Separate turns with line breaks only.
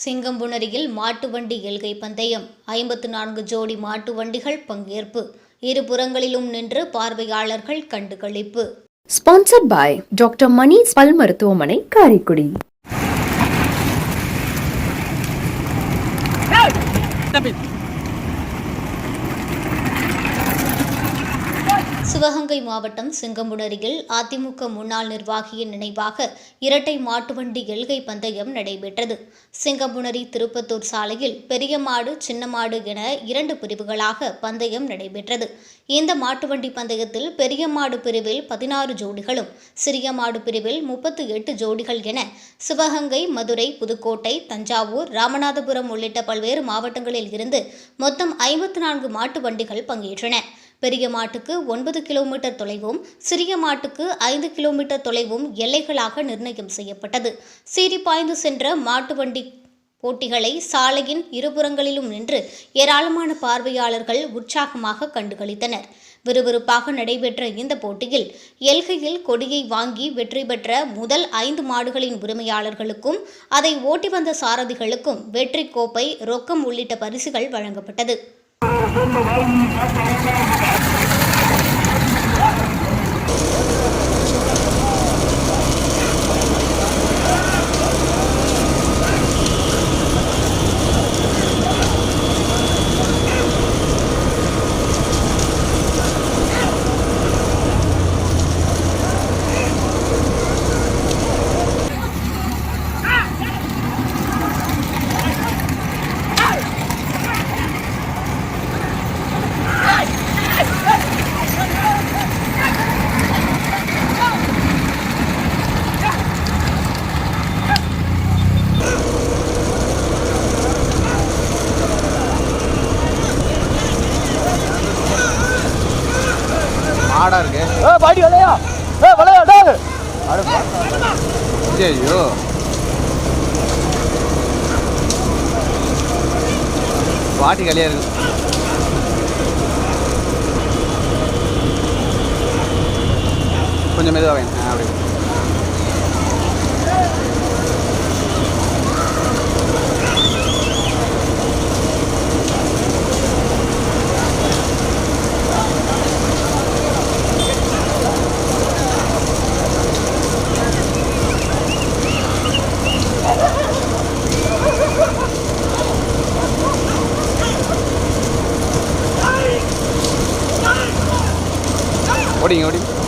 சிங்கம்புணரியில் மாட்டு வண்டி எல்கை பந்தயம். ஐம்பத்து நான்கு ஜோடி மாட்டு வண்டிகள் பங்கேற்பு. இரு புறங்களிலும் நின்று பார்வையாளர்கள் கண்டுகளிப்பு
Sponsored by Dr. Mani's பல் மருத்துவமனை காரைக்குடி
சிவகங்கை மாவட்டம் சிங்கம்புணரியில் அதிமுக முன்னாள் நிர்வாகியின் நினைவாக இரட்டை மாட்டுவண்டி எல்கை பந்தயம் நடைபெற்றது. சிங்கம்புணரி திருப்பத்தூர் சாலையில் பெரிய மாடு சின்ன மாடு என இரண்டு பிரிவுகளாக பந்தயம் நடைபெற்றது. இந்த மாட்டுவண்டி பந்தயத்தில் பெரிய மாடு பிரிவில் பதினாறு ஜோடிகளும் சிறிய மாடு பிரிவில் முப்பத்து எட்டு ஜோடிகள் என சிவகங்கை மதுரை புதுக்கோட்டை தஞ்சாவூர் ராமநாதபுரம் உள்ளிட்ட பல்வேறு மாவட்டங்களில் இருந்து மொத்தம் ஐம்பத்து நான்கு மாட்டு வண்டிகள் பங்கேற்றன. பெரிய மாட்டுக்கு ஒன்பது கிலோமீட்டர் தொலைவும் சிறிய மாட்டுக்கு ஐந்து கிலோமீட்டர் தொலைவும் எல்லைகளாக நிர்ணயம் செய்யப்பட்டது. சீறி பாய்ந்து சென்ற மாட்டு வண்டி போட்டிகளை சாலையின் இருபுறங்களிலும் நின்று ஏராளமான பார்வையாளர்கள் உற்சாகமாக கண்டுகளித்தனர். விறுவிறுப்பாக நடைபெற்ற இந்த போட்டியில் எல்கையில் கொடியை வாங்கி வெற்றி பெற்ற முதல் ஐந்து மாடுகளின் உரிமையாளர்களுக்கும் அதை ஓட்டி வந்த சாரதிகளுக்கும் வெற்றி கோப்பை ரொக்கம் உள்ளிட்ட பரிசுகள் வழங்கப்பட்டது. ধন্যবাদ।
ஆடா இருக்கு.
ஏ பாடி விளையா? ஏ விளையா டேய்.
ஐயோ பாட்டி கலியா இருக்கு. கொஞ்சம் மெதுவாக வேணும் அப்படி ஓடிங்க ஓடிங்க.